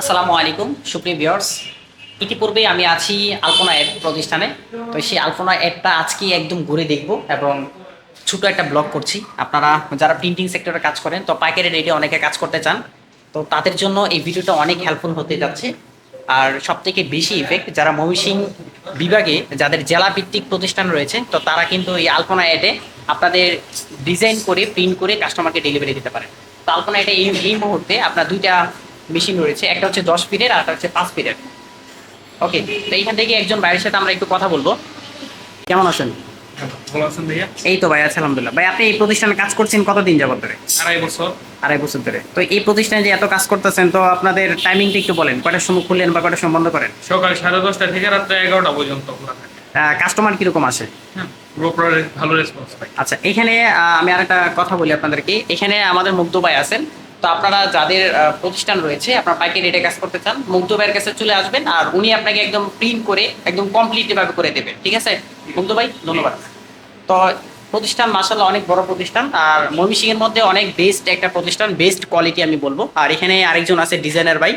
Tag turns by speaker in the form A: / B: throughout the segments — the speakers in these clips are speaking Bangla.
A: আসসালামু আলাইকুম, সুপ্রিয় ভিউয়ার্স। ইতিপূর্বে আমি আছি আলপনা এড প্রতিষ্ঠানে। তো সেই আলপনা এডটা আজকে একদম ঘুরে দেখব এবং ছোট একটা ব্লগ করছি। আপনারা যারা প্রিন্টিং সেক্টরে কাজ করেন, তো পাইকারি রেটে অনেকে কাজ করতে চান, তো তাদের জন্য এই ভিডিওটা অনেক হেল্পফুল হতে যাচ্ছে। আর সব থেকে বেশি ইফেক্ট যারা ময়মনসিং বিভাগে, যাদের জেলা ভিত্তিক প্রতিষ্ঠান রয়েছে, তো তারা কিন্তু এই আলপনা এডে আপনাদের ডিজাইন করে প্রিন্ট করে কাস্টমারকে ডেলিভারি দিতে পারেন তো আলপনা এটা এই এই মুহূর্তে আপনার দুইটা মেশিন রয়েছে একটা হচ্ছে দশ ফিটের আর একটা হচ্ছে পাঁচ ফিটের ওকে তো এইখান থেকে একজন ভাইয়ের সাথে আমরা একটু কথা বলব। কেমন আছেন?
B: ভাইয়া?
A: এই তো ভাই আছে আলহামদুলিল্লাহ। ভাই আপনি এই প্রতিষ্ঠানে কাজ করছেন কতদিন যাবত ধরে?
B: আড়াই বছর।
A: আড়াই বছর ধরে। তো এই প্রতিষ্ঠানে যে এত কাজ করতেছেন তো আপনাদের টাইমিংটা একটু বলেন। কয়টার সময় খুললেন বা কয়টার সময় বন্ধ করেন?
B: সকাল সাড়ে দশটা থেকে রাত্রে এগারোটা পর্যন্ত
A: কাস্টমার কীরকম আসে?
B: হ্যাঁ ভালো রেসপন্স
A: আচ্ছা এখানে আমি আরেকটা কথা বলি আপনাদেরকে। এখানে আমাদের মুগ্ধ ভাই আছেন। তো আপনারা যাদের প্রতিষ্ঠান রয়েছে আপনারা পাইকারি রেটে কাজ করতে চান মুগ্ধ ভাইয়ের কাছে চলে আসবেন আর উনি আপনাকে একদম প্রিন্ট করে একদম কমপ্লিট ভাবে করে দেবেন ঠিক আছে? মুগ্ধ ভাই ধন্যবাদ। তো প্রতিষ্ঠান মাসাল্লাহ অনেক বড় প্রতিষ্ঠান আর ময়মনসিং এর মধ্যে অনেক বেস্ট একটা প্রতিষ্ঠান বেস্ট কোয়ালিটি আমি বলব। আর এখানে আরেকজন আছে ডিজাইনার ভাই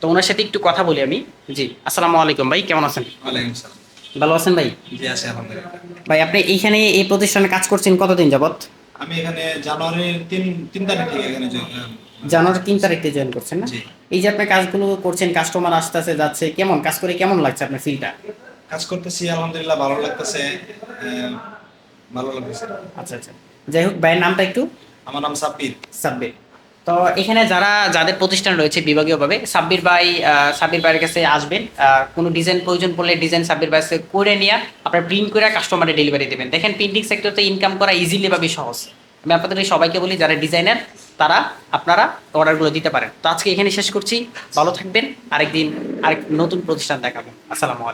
A: তো ওনার সাথে একটু কথা বলি আমি। জি আসসালামু আলাইকুম ভাই কেমন আছেন? ভালো আছেন ভাই?
C: জি আছি আলহামদুলিল্লাহ।
A: ভাই আপনি এইখানে এই প্রতিষ্ঠানে কাজ করছেন কতদিন যাবত
C: আমি এখানে জানুয়ারির তিন তিন তারিখ থেকে এখানে join-
A: জানুয়ারি তিন তারিখে জয়েন করছেন না? এই যে আপনি কাজগুলো করছেন কাস্টমার আসতেছে যাচ্ছে কেমন? কাজ করে কেমন লাগছে আপনার ফিলটা
C: কাজ করতেছি আলহামদুলিল্লাহ ভালো লাগতেছে ভালো লাগতেছে।
A: আচ্ছা আচ্ছা। যাই হোক ভাইয়ের নামটা একটু?
C: আমার নাম সাব্বির।
A: সাব্বির। তো এখানে যারা যাদের প্রতিষ্ঠান রয়েছে বিভাগীয়ভাবে সাব্বির ভাই সাব্বির ভাইয়ের কাছে আসবেন। কোনো ডিজাইন প্রয়োজন পড়লে ডিজাইন সাব্বির ভাই কাছে করে নিয়ে আপনার প্রিন্ট করে কাস্টমারে ডেলিভারি দেবেন। দেখেন প্রিন্টিং সেক্টরতে ইনকাম করা ইজিলি বা সহজ। আমি আপনাদের সবাইকে বলি, যারা ডিজাইনার তারা আপনারা অর্ডারগুলো দিতে পারেন। তো আজকে এখানে শেষ করছি। ভালো থাকবেন। আরেকদিন আরেক নতুন প্রতিষ্ঠান দেখাবেন আসসালামু আলাইকুম।